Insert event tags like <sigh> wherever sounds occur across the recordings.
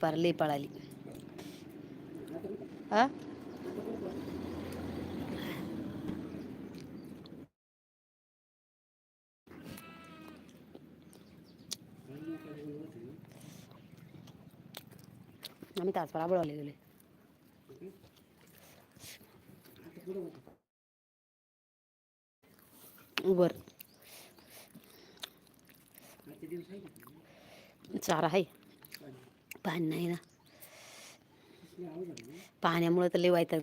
फार लई पळाली. हा? आम्ही तासभर आबळवाले गेले उबर चार आहे. पाणी नाही ना पाण्यामुळे तर लिवायचं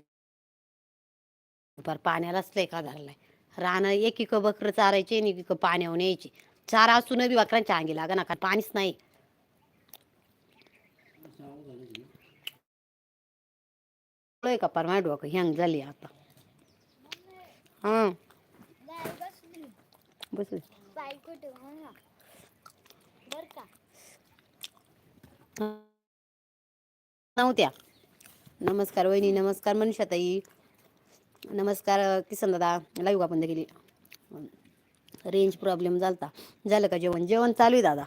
पर पाण्यालाच लय का धरलाय रानं एक एक बकर चारायचे आणि एक पाण्यावर यायचे. चारा असून बी बकरांच्या अंगी लागा ना का पाणीच नाही. का पार माझ्या डोकं हँग झाली आता. हा. बस नव्हत्या. नमस्कार वहिनी नमस्कार मनीषाताई नमस्कार किसन दादा लाईव्ह का बंद केली. रेंज प्रॉब्लेम झालता. झालं का जेवण? जेवण चालू आहे दादा.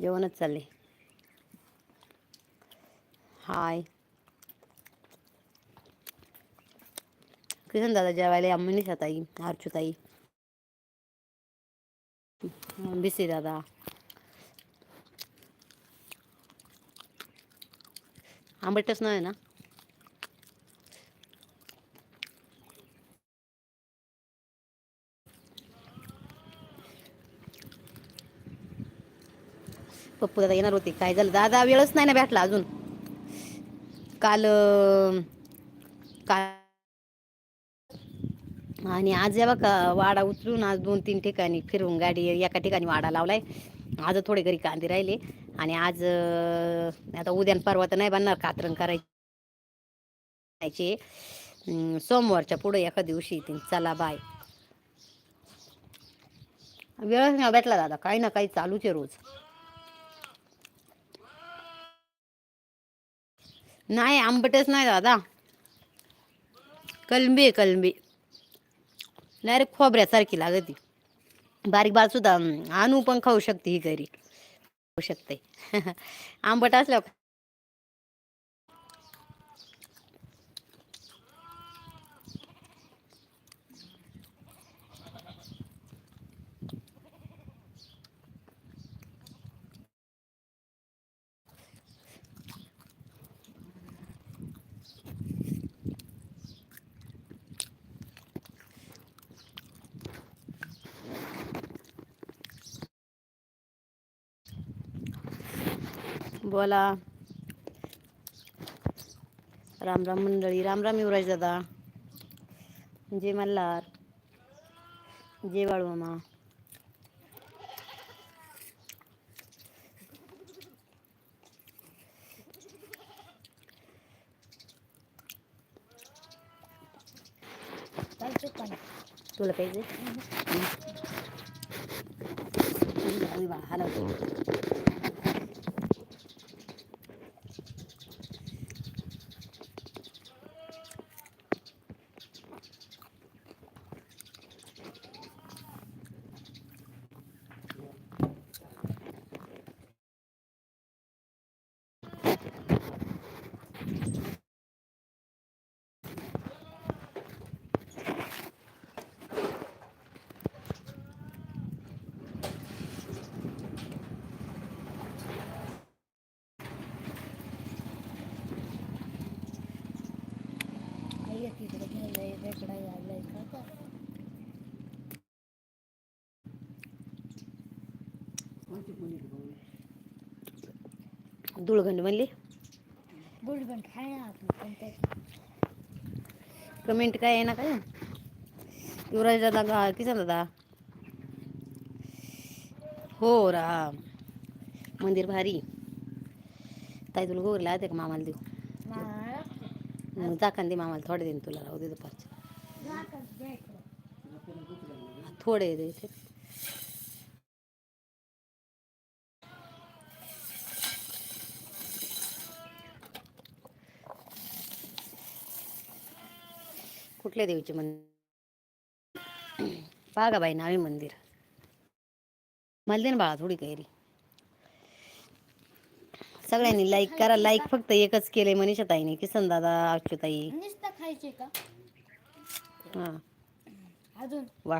जेवणच चालले हाय. किसन दादा जेवायला या मनीषाताई ताई बिसी दादा. आंबटच नाही ना? पप्पू दादा येणार होते. काय झालं? दादा वेळच नाही ना भेटला अजून. काल काल आणि आज या बघा वाडा उचलून आज दोन तीन ठिकाणी फिरवून गाडी एका ठिकाणी वाडा लावलाय. आज थोडे घरी कांदे राहिले. आणि आज आता उद्यान परवा तर नाही बनणार कातरण करायचे. सोमवारच्या पुढे एका दिवशी येतील. चला बाय. वेळच नाही हो भेटला दादा. काही ना काही चालूच आहे रोज. नाही आंबटच नाही दादा. कलंबी आहे कलंबी. डायरेक्ट खोबऱ्यासारखी लागती. बारीक बाळ सुद्धा आणू पण खाऊ शकते ही घरी. शकते. <laughs> आंबट असल्यावर बोला राम राम मंडळी राम राम युवराज दादा जय मल्हार जय मामा. तुला पाहिजे हम्म. धुळगंड म्हणली? बुलबुल खाय ना आपण पण ते कमेंट काय आहे ना काय? युवराज दादा गा किसन दादा? हो राम. मंदिर भारी. ताई तुला गोरीला येते का मामाला देऊ? मग जाकान दे मामाला थोडे देईन तुला राहू दे दुपारचे. थोडे द्यायचे कुठल्या देवीचे मंदिर? बागाबाई नावे मंदिर. मला बाळा थोडी कैरी. सगळ्यांनी लाईक करा. लाईक फक्त एकच केलंय मनीषा ताईने किसन दादा अक्षताई खायचे का? हां. अजून? वा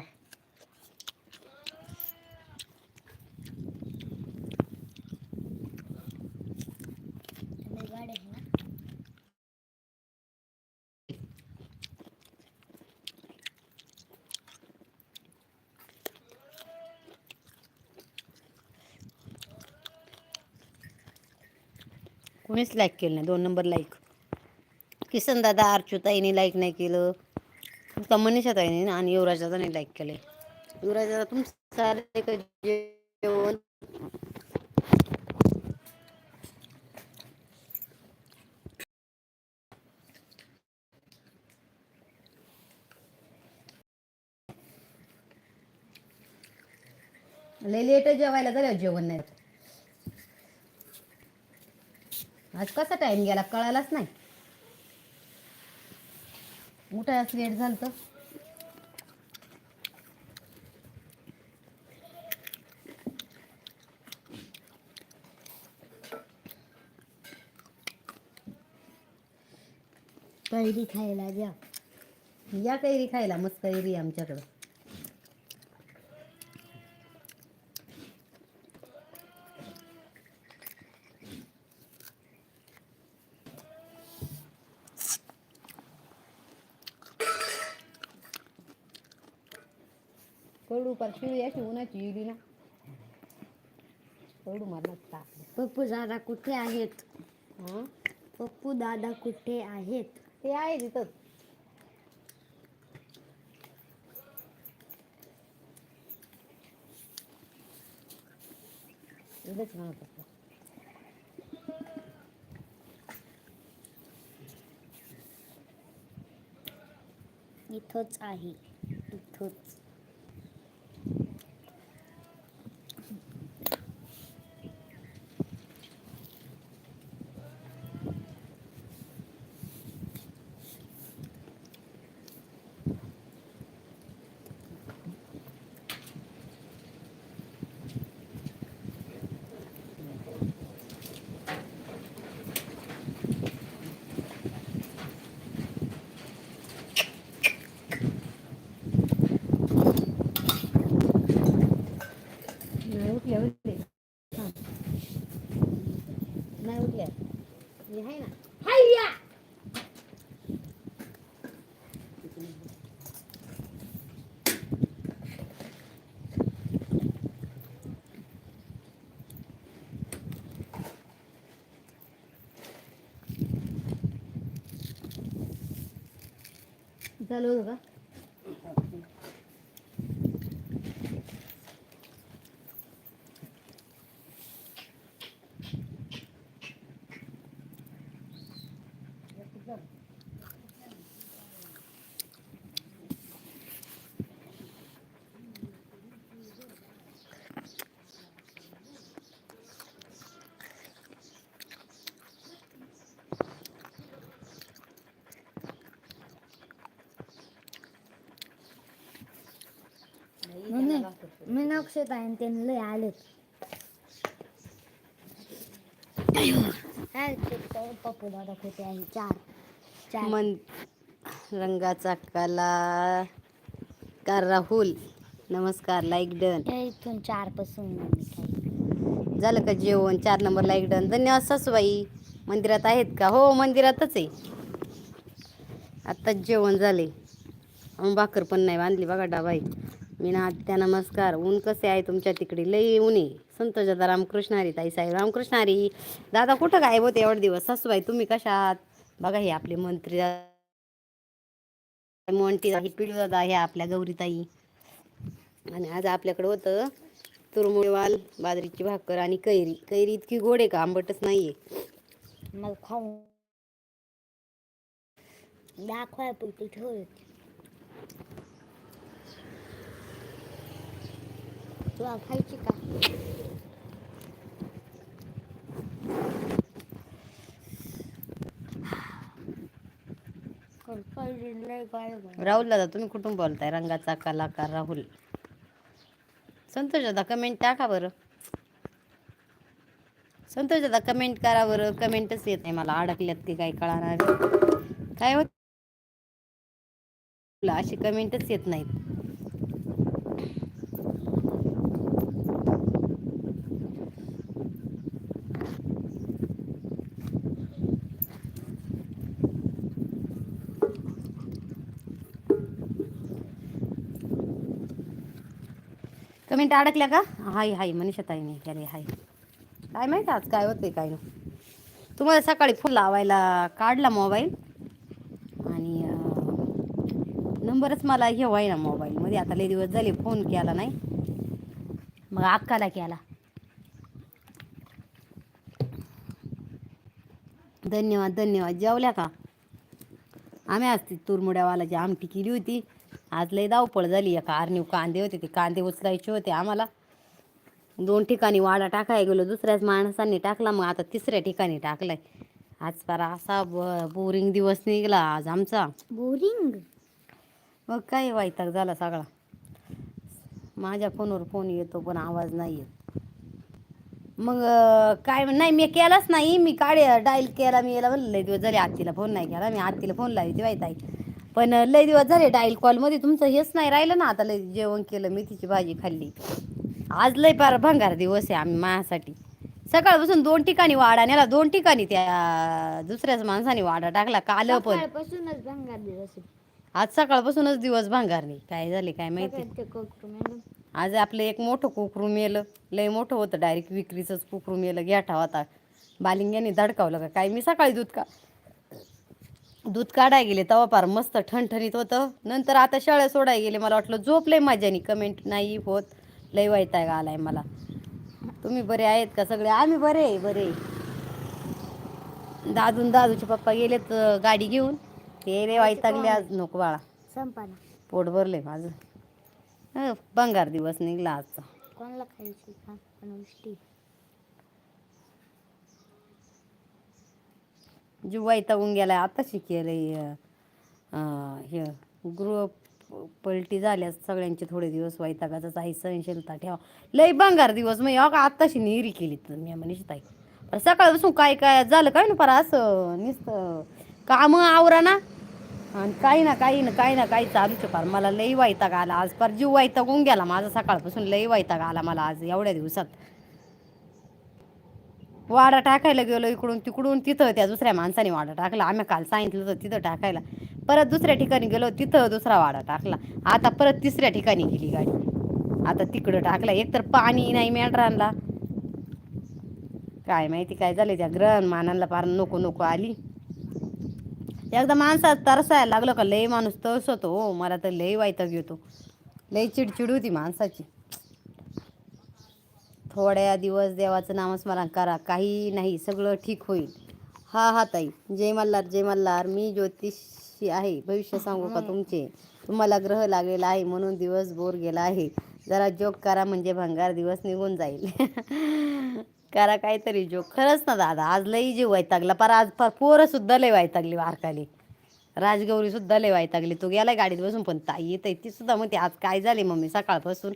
लय गाड्या आहे ना कुणीच लाईक केलं नाही. दोन नंबर लाईक किसन दादा अर्चुताईने लाईक नाही केलं. फक्त मनीषा ताईने आणि युवराज दादाने लाईक केले. युवराज दादा तुम सारे जेवण. लेट जेवायला झालं जेवण नाही. आज कसा टाइम गेला कळालाच नाही. उठायलाच लेट झालं तर कैरी खायला द्या. या कैरी खायला मस्त कैरी आमच्याकडं. कडू पार शिळी अशी उन्हाची इली ना. कडू मारणार ताप पप्पू दादा कुठे आहेत? हां? पप्पू दादा कुठे आहेत? ते आहे तिथं. इथंच म्हणत होतो. इथंच आहे इथंच. นี้ให้น่ะให้อะจะรู้หรือเปล่า मी नक्षत आहे त्यांनी लय आलेत प- पप्पू दादा कुठे आहे चार चार मन रंगाचा कला. कार राहुल नमस्कार लाईक डन इथून चारपासून झालं का जेवण? चार नंबर लाईक डन धन्यवाद सासूबाई. मंदिरात आहेत का? हो मंदिरातच आहे. आत्ताच जेवण झाले. भाकर पण नाही बांधली बघा डाबाई मी ना आत्या नमस्कार. ऊन कसे आहे तुमच्या तिकडे? लई ऊन आहे. संतोष दादा रामकृष्ण हरी ताई साहेब रामकृष्ण हरी. दादा कुठं गायब होते एवढे दिवस? सासूबाई तुम्ही कशा आहात बघा हे आपले मंत्री मोंटी ही पिढू दादा हे आपल्या गौरीताई. आणि आज आपल्याकडे होतं तुरमुळवाल बाजरीची भाकर आणि कैरी. कैरी इतकी गोड आहे का? आंबटच नाहीये. मग खाऊ. दाखवाय ठेवत तुला खायची का? राहुल दादा तुम्ही कुठून बोलताय? रंगाचा कलाकार राहुल. संतोष दादा कमेंट टाका बरं. संतोष दादा कमेंट करा बरं. कमेंटच येत नाही मला. अडकल्यात ते काय कळणार. काय होत अशी कमेंटच येत नाहीत. मिनटं अडकल्या का? हाय हाय मनीषा ताई मी त्याला हाय. काय माहिती आज काय होते काय नाही. तुम्हाला सकाळी फोन लावायला काढला मोबाईल आणि नंबरच मला हे व्हाय ना मोबाईलमध्ये आता लई दिवस झाले फोन केला नाही. मग अक्काला केला. धन्यवाद धन्यवाद. जेवल्या का? आम्ही आज ती तुरमुड्यावालाची आमटी केली होती. आज लई धावपळ झाली. एका आर्नीव कांदे होते ते कांदे उचलायचे होते आम्हाला. दोन ठिकाणी वाडा टाकाय गेलो दुसऱ्याच माणसांनी टाकला मग आता तिसऱ्या ठिकाणी टाकलाय. आज पारा असा बोरिंग दिवस निघला आज आमचा. बोरिंग मग काय वैताग झाला सगळा. माझ्या फोनवर फोन येतो पण आवाज नाही येत. मग काय नाही मी केलाच नाही. मी काढे डायल केला मी याला म्हणलं लय दिवस झाले आत्तीला फोन नाही केला. मी आत्तीला फोन लावली ती माहीत आहे पण लय दिवस झाले डायल कॉलमध्ये तुमचं हेच नाही राहिलं ना आता लय जेवण केलं मेथीची भाजी खाल्ली. आज लय पार भंगार दिवस आहे आम्ही माझ्यासाठी. सकाळपासून दोन ठिकाणी वाडा नेला दोन ठिकाणी त्या दुसऱ्याच माणसाने वाडा टाकला काल पण. सकाळपासूनच भंगार दिवस आहे. आज सकाळपासूनच दिवस भांगार नाही. काय झाले काय माहिती. ते कोकरू. आज आपलं एक मोठं कुकरू मेलं. लय मोठं होतं डायरेक्ट विक्रीचंच कुकरू मेलं. घ्याठा होता बालिंग्याने धडकावलं का? काय मी सकाळी दूध का दूध काढाय गेले तेव्हा पार मस्त ठणठणीत होतं. नंतर आता शाळा सोडाय गेले मला वाटलं झोप लय मजानी कमेंट नाही होत. लय वैताग आलाय मला. तुम्ही बरे आहेत का सगळे? आम्ही बरे आहे बरे. दादून दादूचे पप्पा गेलेत अं, गाडी घेऊन. ते रे वैतागले आज नको बाळा. पोट भरले माझं. हं, भंगार दिवस निघला आजचा. कोणाला खायची का? म्हणजे जीव वैतागून गेलाय आता शिकेलंय हे. गृह पलटी झाल्या सगळ्यांचे थोडे दिवस वैतागाचाच आहे सहनशीलता ठेवा. लय भंगार दिवस मग का आत्ताशी निहिरी केली तर? मी म्हणीच ताई सकाळपासून काय काय झालं काय ना पर असं नुसतं कामं आवरा ना. आणि काही ना काही ना काही ना काही चालूच फार मला लई वैताग आला आज. पर जीव वैतागून गेला माझा सकाळपासून लई वैताग आला मला आज एवढ्या दिवसात. वाडा टाकायला गेलो इकडून तिकडून तिथं त्या दुसऱ्या माणसाने वाडा टाकला. आम्ही काल सांगितलं होतं तिथं टाकायला. परत दुसऱ्या ठिकाणी गेलो तिथं दुसरा वाडा टाकला. आता परत तिसऱ्या ठिकाणी गेली गाडी. आता तिकडं टाकला. एकतर पाणी नाही मेंढरांना. काय माहिती काय झालं त्या ग्रहण मानांना फार नको नको आली. एकदा माणसात तरसायला लागलं का लय माणूस तरसतो हो. मला तर लय वैताग येतो लय चिडचिड होती माणसाची. थोड्या दिवस देवाचं नामस्मरण करा. काही नाही सगळं ठीक होईल. हा हा ताई. जय मल्हार जय मल्हार. मी ज्योतिषी आहे. भविष्य सांगू का तुमचे? तुम्हाला ग्रह लागलेला आहे म्हणून दिवस बोर गेला आहे. जरा जोक करा म्हणजे भंगार दिवस निघून जाईल. <laughs> करा काहीतरी जोक. खरंच ना दादा. आज लई जीव वैतागला. पर आज पर पोरंसुद्धा लय वैतागली वारकाली राजगौरीसुद्धा लय वैतागली. तू गेलाय गाडीत बसून पण ताई येत ती सुद्धा म्हणते आज काय झाले मम्मी? सकाळपासून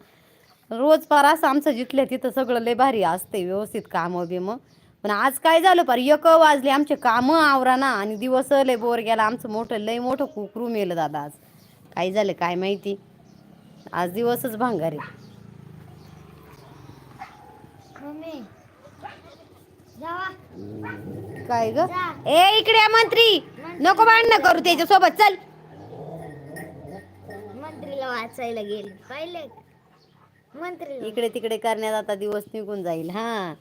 रोज पार असं आमचं जिथल्या तिथं सगळं लय भारी असते व्यवस्थित कामं बिमं. पण आज काय झालं पार? एक वाजले आमचे कामं आवरा ना आणि दिवस लय बोर गेला. आमचं मोठं लय मोठं कुकरू मेलं दादा आज. काय झालं काय माहिती? आज दिवसच भांगार. काय ग? ए इकडे या मंत्री! नको भांडणं करू त्याच्यासोबत चल. मंत्रीला वाचायला गेले. पाहिले? इकडे तिकडे करण्यात आता दिवस निघून जाईल हा.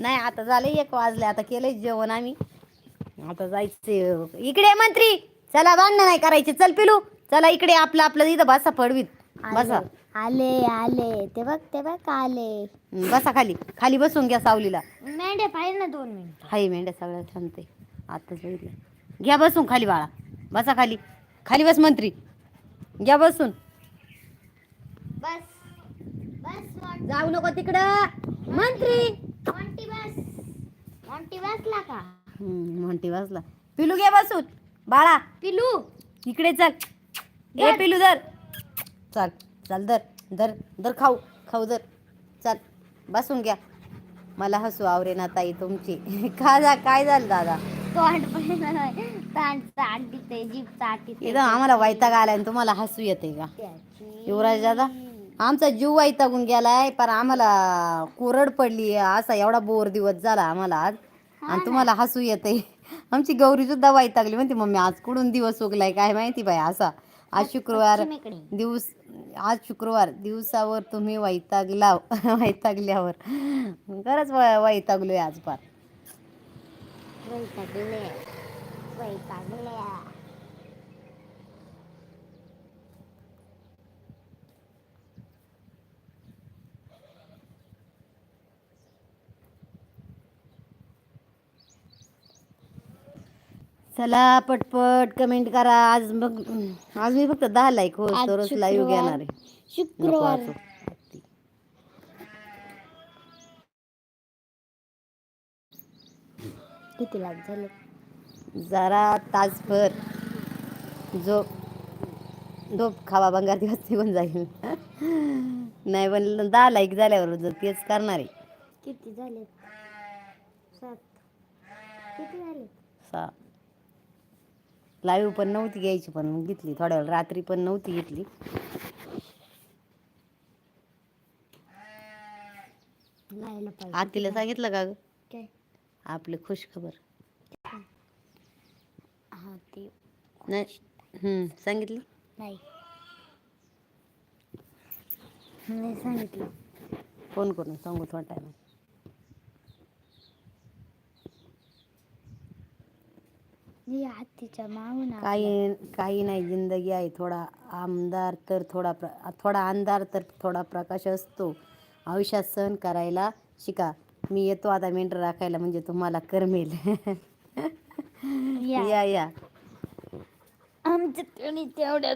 नाही आता झाले एक वाजले आता केलंय जेवण आम्ही. आता जायचं इकडे मंत्री. चला भांडणं नाही करायचे. चल पिलू चला इकडे आपलं आपलं इथं बसा पडवीत. बसा. आले आले. ते बघ ते बघ आले. बसा खाली. खाली बसून घ्या सावलीला. मेंढ्या पाहिजे ना दोन मिनिट. हाय मेंढ्या सगळ्या आहे आताच बघितलं घ्या बसून खाली बाळा. बसा खाली. खाली बस मंत्री. घ्या बसून. बस बस. जाऊ नको तिकडं. मंत्री. मोंटी बस. मोंटी बसला का? म्हणते बसला. पिलू घ्या बसून. बाळा. पिलू. इकडे चल. ए पिलू धर. चल चल धर. धर धर खाऊ. खाऊ धर. चल बसून घ्या. मला हसू आवरे ना ताई तुमची. <laughs> का जा काय झालं दादा? तोंड पण जीभ इथं आम्हाला वैताग आलाय आणि तुम्हाला हसू येते का? युवराज दादा? आमचा जीव वैतागून गेलाय पण आम्हाला कोरड पडली असा एवढा बोर दिवस झाला आम्हाला आज. आणि तुम्हाला हसू येते आमची गौरी सुद्धा वैतागली. म्हणते मम्मी आज कुठून दिवस उगलाय? काय माहिती बाई असा. आज शुक्रवार. दिवस आज शुक्रवार दिवसावर तुम्ही वैतागला <laughs> वैतागल्यावर. खरंच वैतागलोय आज पार वैतागले वैतागल्या. चला पटपट कमेंट करा. आज मग आज मी फक्त दहा लाईक हो आज तरच लाईव्ह शुक्रवार. घेणार आहे. नको शुक्रवार. वाचू. किती लाख झाले? जरा तासभर झोप झोप खावा बंगार दिवस निघून जाईल. नाही पण दहा लाईक झाल्यावर जर तेच करणार आहे. किती झाले? सात. किती झाले? सा लाईव्ह पण नव्हती घ्यायची पण घेतली थोड्या वेळ रात्री पण नव्हती घेतली. आतीला सांगितलं का ग? आपली खुश खबर. हा नाही हम्म, सांगितली? नाही. नाही सांगितलं. फोन करून सांगू थोडा टाइम हत्तीच्या मागून काही काही नाही जिंदगी आहे. थोडा आमदार तर थोडा प्र थोडा अंधार तर थोडा प्रकाश असतो. आयुष्यात सहन करायला शिका. मी येतो आता मेंढर राखायला म्हणजे तुम्हाला करमेल. या. या या. आमच्या तेवढ्या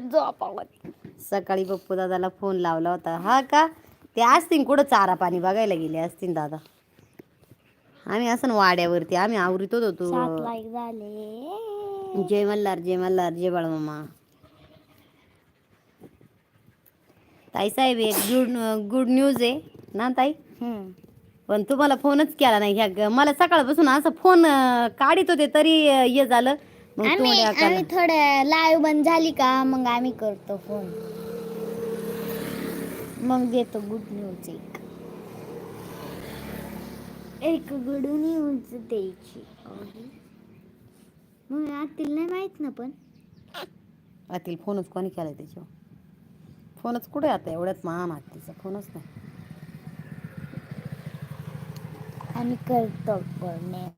सकाळी पप्पू दादाला फोन लावला होता. हा का? ते असतील कुठं चारा पाणी बघायला गेले असतील दादा? आम्ही असं ना वाड्यावरती आम्ही आवरीतच सात होतो लाईक झाले. जय मल्हार जय मल्हार जय बाळमामा. ताई साहेब एक गुड गुड न्यूज आहे. ना ताई? हम्म. पण तुम्हाला फोनच केला नाही. ह्या ग- मला सकाळपासून असं फोन अं, काढीत होते तरी अं, हे झालं. मग आम्ही थोड्या लाईव्ह बंद झाली का मग आम्ही करतो फोन. मग देतो गुड न्यूज एक एक गुड न्यूज द्यायची. मग आतील नाही माहीत ना पण. आतील फोनच कोणी केलाय त्याच्यावर? फोनच कुठे आता? एवढ्यात महान आत्तीचा फोनच नाही. आम्ही करतो पण. नाही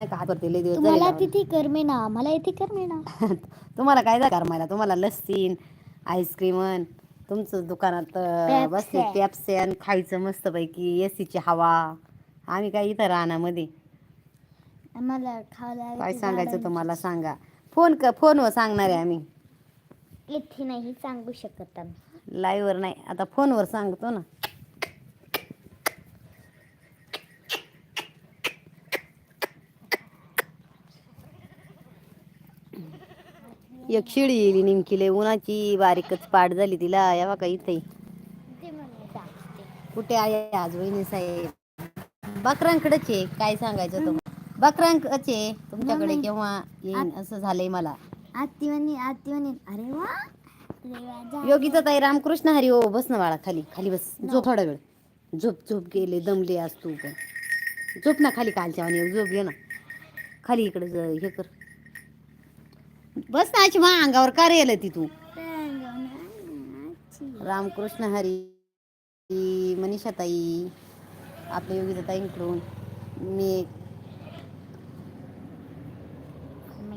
का? हातवरती लय दिवस झाले लावले. तिथे करमे ना. मला इथे करमे ना. <laughs> तुम्हाला काय झालं? करमायला तुम्हाला लस्सीन आईस्क्रीमन तुमचं दुकानात. बसले पॅप्सन खायचं मस्तपैकी एसीची हवा. आम्ही काय इथं रानामध्ये आम्हाला खायला काय सांगायचं तुम्हाला? सांगा. फोन क फोनवर सांगणार आहे आम्ही. इथे नाही सांगू शकत आम्ही. लाईव्हवर नाही. आता फोनवर सांगतो ना. एक शिडी येली नेमकी लय उन्हाची बारीकच पाठ झाली तिला. यावा का इथे. कुठे आहे आज वहिनी साहेब? बकरांकडेच आहे काय सांगायचं तुम्हाला बकरांकडे आहे. तुमच्याकडे. केव्हा येईन असं झालंय मला. आत्ती म्हणे आत्ती म्हणे अरे वा. योगीचा ताई रामकृष्ण हरी हो बस ना बाळा खाली खाली बस. झोप थोडा वेळ. झोप झोप गेले दमले आज तू पण. झोप ना खाली कालच्या झोप घे ना. खाली इकडे हे कर. बस ना अशी मा अंगावर का रेल ती तू. रामकृष्ण हरी मनीषा ताई आपल्या योगीचा ताईंकडून मी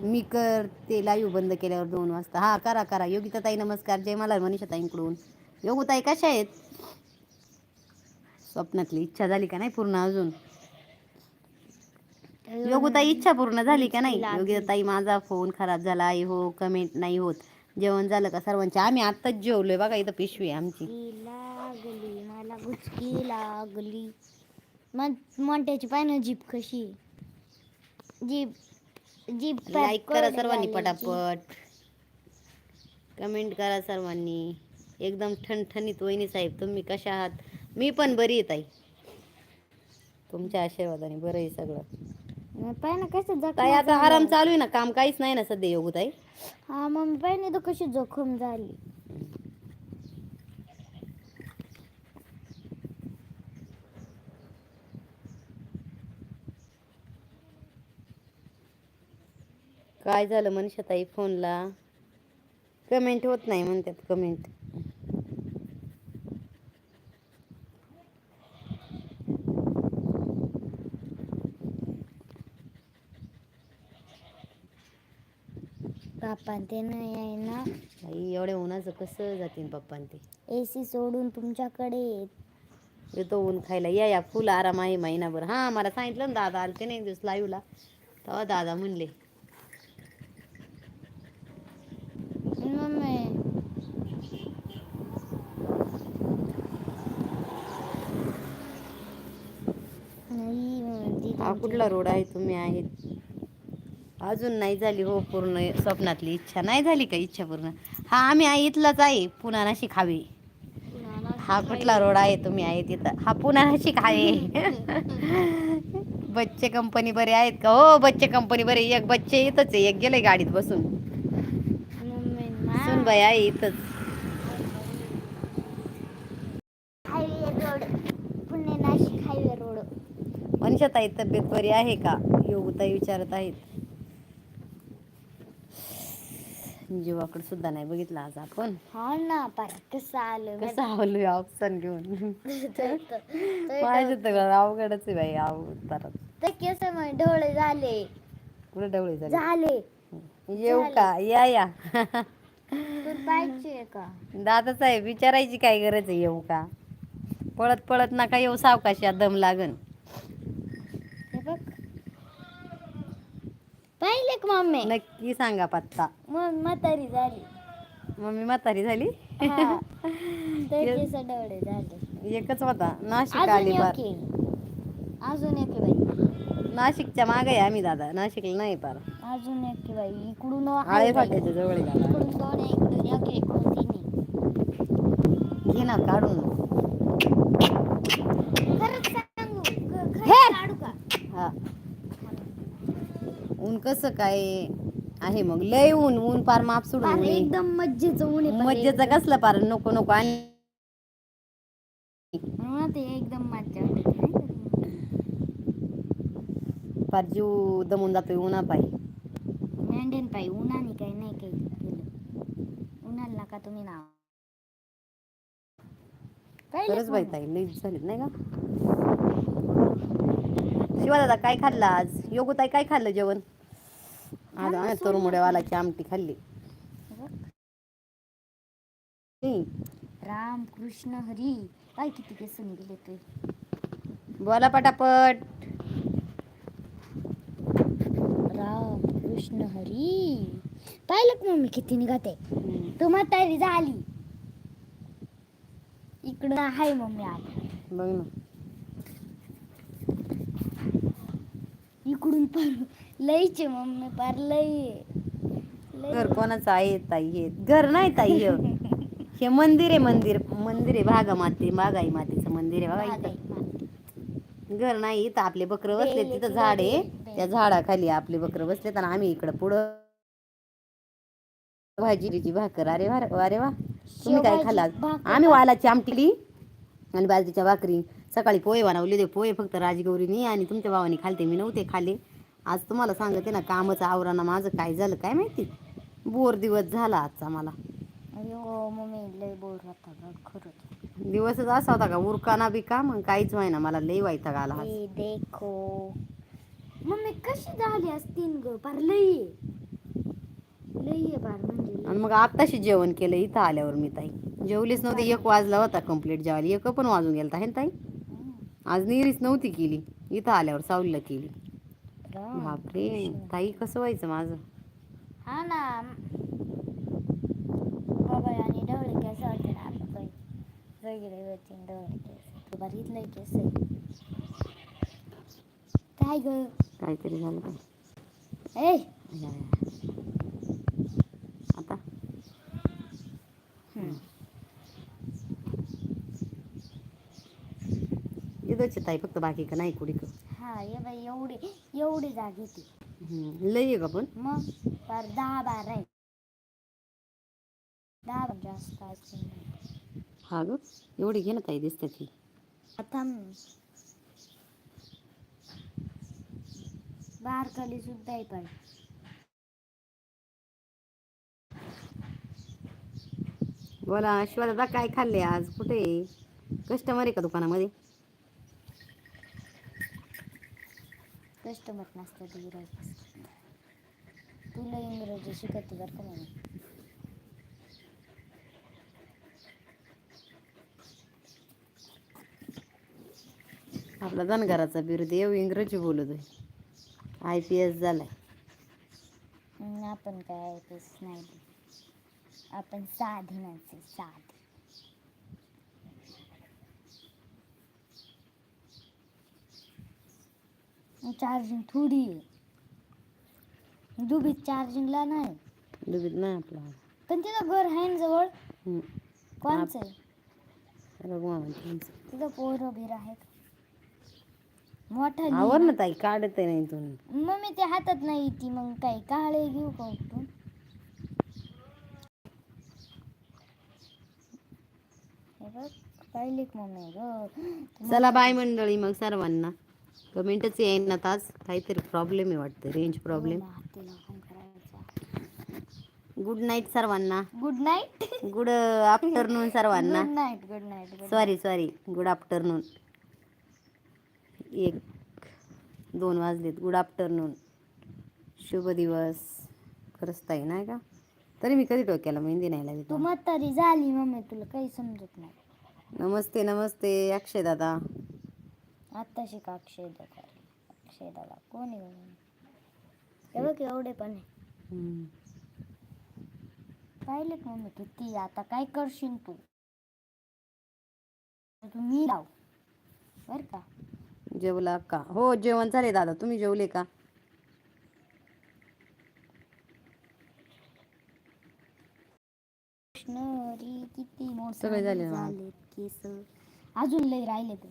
मी कर ते लाईव्ह बंद केल्यावर दोन वाजता. हा करा करा. योगिता ताई नमस्कार. जय मला मनीषा ताईंकडून योगू ताई कशा आहेत? स्वप्नातली इच्छा झाली का नाही पूर्ण अजून? योगू ताई इच्छा पूर्ण झाली का नाही? योगिता ताई माझा फोन खराब झाला आहे हो कमेंट नाही होत. जेवण झालं का सर्वांचे? आम्ही आत्ताच जेवलोय बघा इथं पिशवी आमची. लागली मला गुचकी लागली. मग मोठ्याची पाय ना जीप कशी जीप जीप लाईक करा सर्वांनी पटापट. कमेंट करा सर्वांनी. एकदम ठणठणीत वहिनी साहेब तुम्ही कशा आहात? मी पण बरी येत आहे तुमच्या आशीर्वादाने बरं आहे सगळं. पाय ना कसं ताई आता आराम चालू आहे ना काम काहीच नाही ना सध्या योगू ताई. हा मम्मी पाय ना तर कशी जखम झाली. काय झालं मनीषाताई फोनला? कमेंट होत नाही म्हणतात कमेंट पापा ते नाही आहे ना. ताई एवढ्या उन्हाचं कसं जातील पप्पा ते ए सी सोडून तुमच्याकडे येत. येतो ऊन खायला या या फुल आराम आहे महिनाभर. हा मला सांगितलं ना दादा आलते ना एक दिवस लाईव्हला तेव्हा दादा म्हणले मम्मी. नाही मम्मी, हा कुठला रोड आहे? तुम्ही आहेत. अजून नाही झाली हो पूर्ण स्वप्नातली इच्छा. नाही झाली का इच्छा पूर्ण? हा आम्ही आहे इथलाच आहे. पुन्हा नाशिक हवे. हा कुठला रोड आहे तुम्ही आहे तिथं हा पुन्हा नाशिक आहे. <laughs> बच्चे कंपनी बरे आहेत का? हो बच्चे कंपनी बरे. एक बच्चे इथंच आहे. एक गेले गाडीत बसून. मम्मी मा- सुनबाई आहे इथंच. रोड. मनीषाताई तब्येत बरी आहे का? योगताई विचारत आहेत. जीवाकडे सुद्धा नाही बघितलं आज आपण. हा ना पाय कसं आलं कसं आवलोय ऑप्शन घेऊन? <laughs> माझं तर अवघडच आहे बाई अवतारात तर केस मग ढोळे झाले. कुठे डवळे झाले? झाले. येऊ का? या या. तू पाहिजे का? दादा साहेब विचारायची काय गरज आहे येऊ का? पळत पळत नका येऊ सावकाशी दम लागन हे बघ पाहिले का मम्मी नक्की सांगा पत्ता. मग म्हातारी झाली. मम्मी म्हातारी झाली? हा. <laughs> तर केस ढोळे झाले. एकच होता. नाशिक अजून आली आहे. अजून एक आहे बाई. नाशिकच्या मागे आहे आम्ही दादा. नाशिकला नाही पार. अजून एक आहे बाई. इकडून आळे आहे बाई. फाट्याच्या जवळ आहे दादा इकडून दोन आहे इकडून एक आहे. इकडून तीन आहे घे ना काढून खरंच सांगू. ख- खरंच काढू का? हा. ऊन कसं काय आहे मग लय ऊन ऊन पार माप सोडून पार ऊन आहे. एकदम मज्जेचं ऊन आहे मज्जेचा कसला पार नको नको आणि एकदम. मला ते एकदम मज्जा वाटते नाही का? पार जीव दमून जातोय उन्हा पायी मेंढ्यान पायी उन्हाने काही नाही काही केलं उन्हाला नका तुम्ही नाव पाहिलं खरंच का बाई मग? ताई झालीत नाही का शिवा दादा काय खाल्लं आज योगू ताई काय खाल्लं जेवण आज आम्ही तरुमुड्यावालाची आमटी खाल्ली. राम कृष्ण हरी काय किती केस निघले ते बोला पटापट राम कृष्ण हरी पाहिलं का मम्मी किती निघते तू म्हातारी झाली इकडं आहे मम्मी आता बघ ना इकडून पार लईचे मम्मी पार लई. घर कोणाचं आहे ताई हे? घर नाही ताई हे. हे मंदिर आहे मंदिर. मंदिर आहे भागा माते बागाई मातेचं मंदिर आहे बघा इथं. भाग. घर नाही इथं आपले बकरं बसले तिथं झाड आहे. त्या झाडाखाली आपले बकरं बसले आणि आम्ही इकडं पुढं. भाजीची भाकर अरे वा अरे वा. तुम्ही काय भाकर. आम्ही वालाची आमटी आणि बाजरीच्या भाकरी. सकाळी पोहे बनवले ते पोहे फक्त राजगौरीनी आणि तुमच्या भावानी खालते मी नव्हते खाले आज तुम्हाला सांगते ना कामाचं आवराना माझं काय झालं काय माहिती बोर दिवस झाला आजचा मला अयो मम्मी लय बोर होता गं, खरंच दिवसच असा होता का उरकाना बी का मग काहीच व्हायना मला लई आज. ए देखो मम्मी कशी झाली असतीन ग पार लई आहे. लई आहे पार म्हणजे लई. आणि मग आत्ताशी जेवण केलं इथं आल्यावर मी ताई जेवलीच नव्हती एक वाजला होता कंप्लीट जेवायला एक पण वाजून गेलता हे ना ताई. आज निरीच नव्हती केली इथं आल्यावर सावलीला केली. बापरे. ताई कसं व्हायचं माझं? हा ना. बाबा आणि ढवळे केस होते ना काही वेगळे होते ढवळे केस. बघितलंय केस. काय ग? काहीतरी झालं काय ए. आता? आहे ताई फक्त बाकी का नाही कुडी हा ये बाई एवढी एवढी जागी ती. लई आहे का पण? मग फार दहा बारा आहे. दहा बारा जास्त असतील हा ग एवढी घे ना ताई दिसते ती. आता बारकाली सुद्धा आहे पण. बोला शिवादा काय खाल्ले आज? कुठे कस्टमर आहे का दुकानामध्ये? कस्टमर नसतं असतं. तुला इंग्रजी शिकत बरं का म्हणून आपला धनगराचा बिरुद येऊ इंग्रजी बोलत आहे आय पी एस झालाय. आपण काय तेच नाही आपण साधी माणसे साधी चार्जिंग थोडी आहे. दुबीत चार्जिंगला नाही. डुबीत नाही आपला. पण तिथं घर आहे ना जवळ. कोणचं आहे. तिथं पोरं बिर आहेत. मोठा आवर ना ताई काढत नाही तुम्ही मग मी ते हातात नाही ती मग काय काळे घेऊ का उठून? हे बघ पाहिले मम्मी. ग चला बाय मंडळी मग सर्वांना. कमेंटच येईन ना आज काहीतरी प्रॉब्लेम आहे वाटतं रेंज प्रॉब्लेम गुड नाईट सर्वांना. गुड नाईट गुड आफ्टरनून सर्वांना. Good night good night sorry sorry good afternoon एक दोन वाजलेत. गुड आफ्टरनून शुभ दिवस. खरंच ताई नाही का? तरी मी कधी डोक्याला मेहंदी नाही लागली तू म्हातारी झाली मम्मी. तुला काही समजत नाही. नमस्ते नमस्ते. अक्षय दादा. आत्ता शिका अक्षय अक्षय दादा कोण? हे बघ एवढे पण आहे. हम्म. पाहिले का मम्मी किती आता काय करशील तू? तू मी लाव. बर का? जेवला का? हो जेवण झाले दादा. तुम्ही जेवले का? किती मोठे सगळे झाले ना. झालेत केस. अजून लय राहिले तर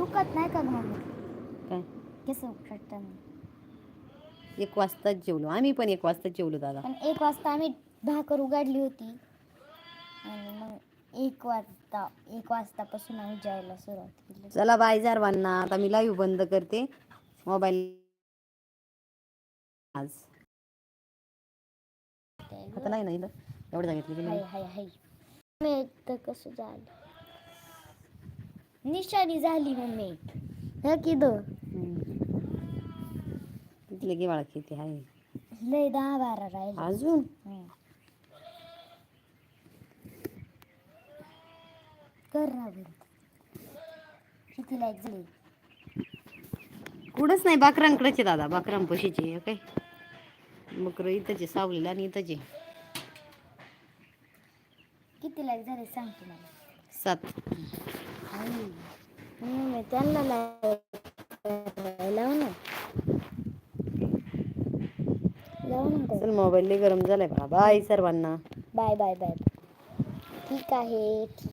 दुखत नाही का मम्मी काय? केस एक वाजताच जेवलो. आम्ही पण एक वाजताच जेवलो दादा. पण एक वाजता आम्ही भाकर उघडली होती. आणि मग एक वाजता एक वाजतापासून आम्ही जेवायला सुरुवात केली. चला बाय सर्वांना आता मी लाईव्ह बंद करते. मोबाईल आज. आता नाही ना इथं? एवढं सांगितलं की हाय नाही. हाय हाय मम्मी तर कसं झालं निशाणी झाली मम्मी. हे की दो. हम्म. तिथले गिवाळा किती आहे? लय दहा बारा राहिले. अजून. कर ना बंद किती लाईक झाली? कुठंच नाही बाकरांकडेच दादा. बाकरांपशीचे काय? बकर इथंचे सावलेलं आणि इथंचे. किती लाईक झाले सांग तुम्हाला? सात. मम्मी त्यांना लाव लाव ना लाव ना चल मोबाईल गरम झालाय बाय सर्वांना. बाय बाय बाय ठीक आहे